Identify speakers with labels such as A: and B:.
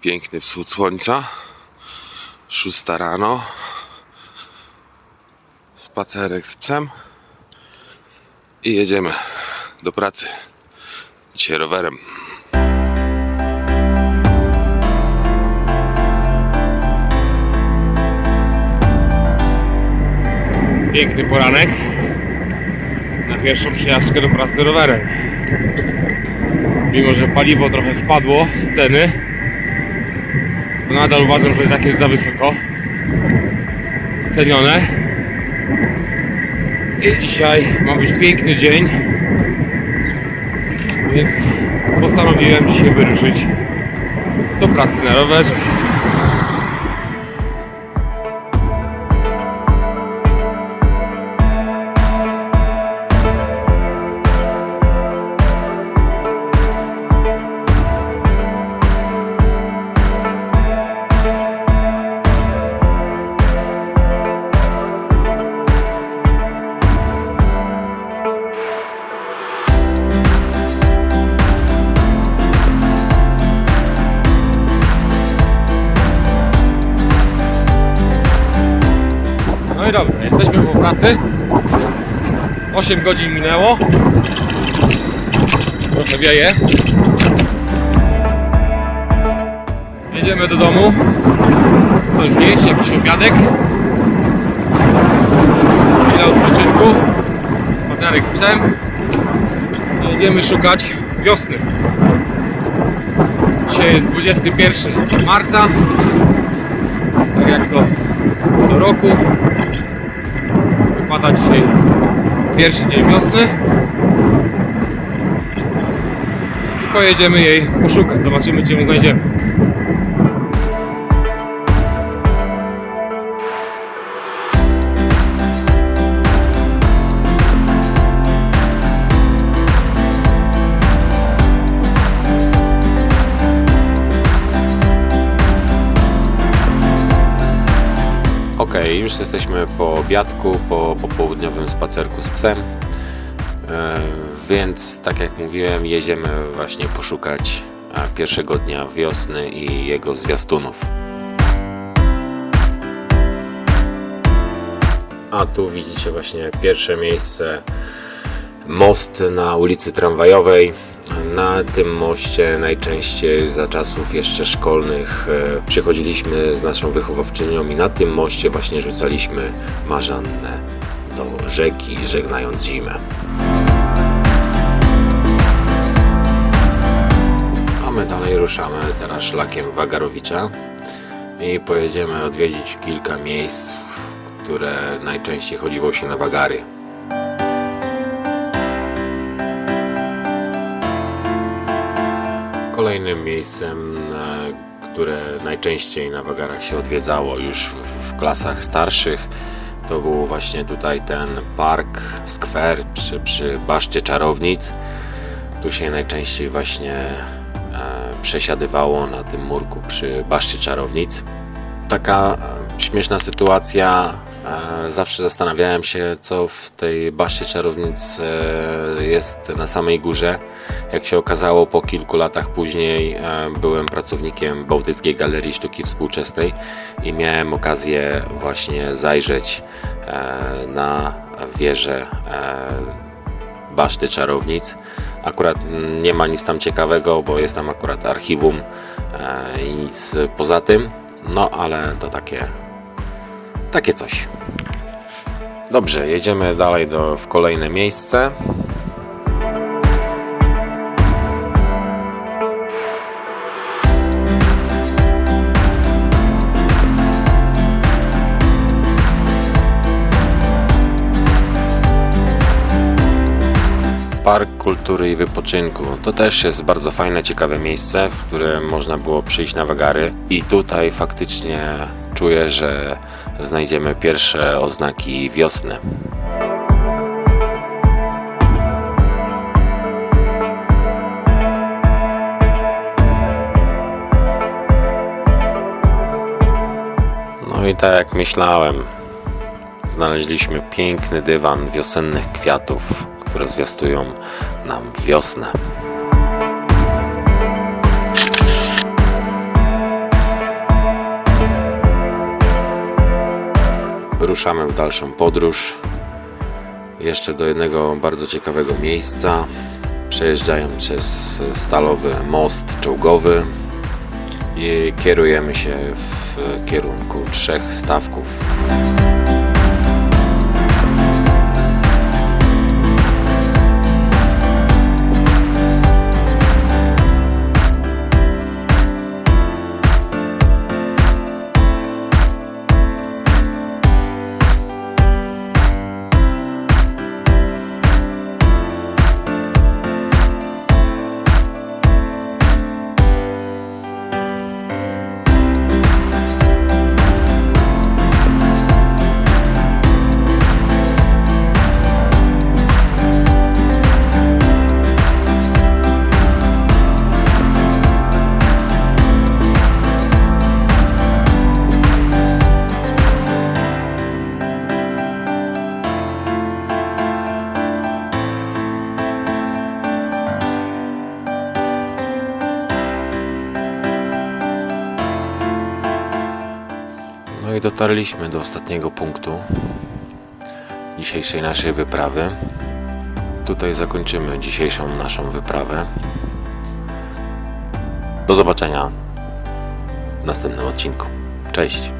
A: Piękny wschód słońca. Szósta rano. Spacerek z psem. I jedziemy do pracy. Dzisiaj rowerem. Piękny poranek na pierwszą przejażdżkę do pracy rowerem. Mimo, że paliwo trochę spadło z ceny, to nadal uważam, że tak jest za wysoko cenione. I dzisiaj ma być piękny dzień, więc postanowiłem dzisiaj wyruszyć do pracy na rowerze. No i dobra, jesteśmy po pracy. 8 godzin minęło. Trochę wieje. Jedziemy do domu. Coś zjeść, jakiś obiadek. Chwila odpoczynku. Spacerek z psem. I jedziemy szukać wiosny. Dzisiaj jest 21 marca. Tak jak to roku. Wypada dzisiaj pierwszy dzień wiosny. I pojedziemy jej poszukać. Zobaczymy, gdzie ją znajdziemy.
B: Ok, już jesteśmy po obiadku, po popołudniowym spacerku z psem. E, Więc, tak jak mówiłem, jedziemy właśnie poszukać e, pierwszego dnia wiosny i jego zwiastunów. A tu widzicie właśnie pierwsze miejsce most na ulicy Tramwajowej. Na tym moście najczęściej za czasów jeszcze szkolnych e, przychodziliśmy z naszą wychowawczynią i na tym moście właśnie rzucaliśmy marzannę do rzeki, żegnając zimę. A my dalej ruszamy teraz szlakiem Wagarowicza i pojedziemy odwiedzić kilka miejsc, które najczęściej chodziło się na wagary. Kolejnym miejscem, które najczęściej na wagarach się odwiedzało już w, w klasach starszych, to był właśnie tutaj ten park, skwer przy, przy Baszcie Czarownic. Tu się najczęściej właśnie e, przesiadywało na tym murku przy Baszcie Czarownic. Taka e, śmieszna sytuacja. Zawsze zastanawiałem się, co w tej Baszcie Czarownic e, jest na samej górze. Jak się okazało, po kilku latach później e, byłem pracownikiem Bałtyckiej Galerii Sztuki Współczesnej i miałem okazję właśnie zajrzeć e, na wieżę Baszty Czarownic. Akurat nie ma nic tam ciekawego, bo jest tam akurat archiwum i nic poza tym. No ale to takie, takie coś. Dobrze, jedziemy dalej do, w kolejne miejsce. Park Kultury i Wypoczynku. To też jest bardzo fajne, ciekawe miejsce, w którym można było przyjść na wagary. I tutaj faktycznie czuję, że znajdziemy pierwsze oznaki wiosny. No i tak jak myślałem, Znaleźliśmy piękny dywan wiosennych kwiatów, które zwiastują nam wiosnę. Ruszamy w dalszą podróż. Jeszcze do jednego bardzo ciekawego miejsca. Przejeżdżając przez stalowy most czołgowy i kierujemy się w kierunku trzech stawków. I dotarliśmy do ostatniego punktu dzisiejszej naszej wyprawy. Tutaj zakończymy dzisiejszą naszą wyprawę. Do zobaczenia w następnym odcinku. Cześć!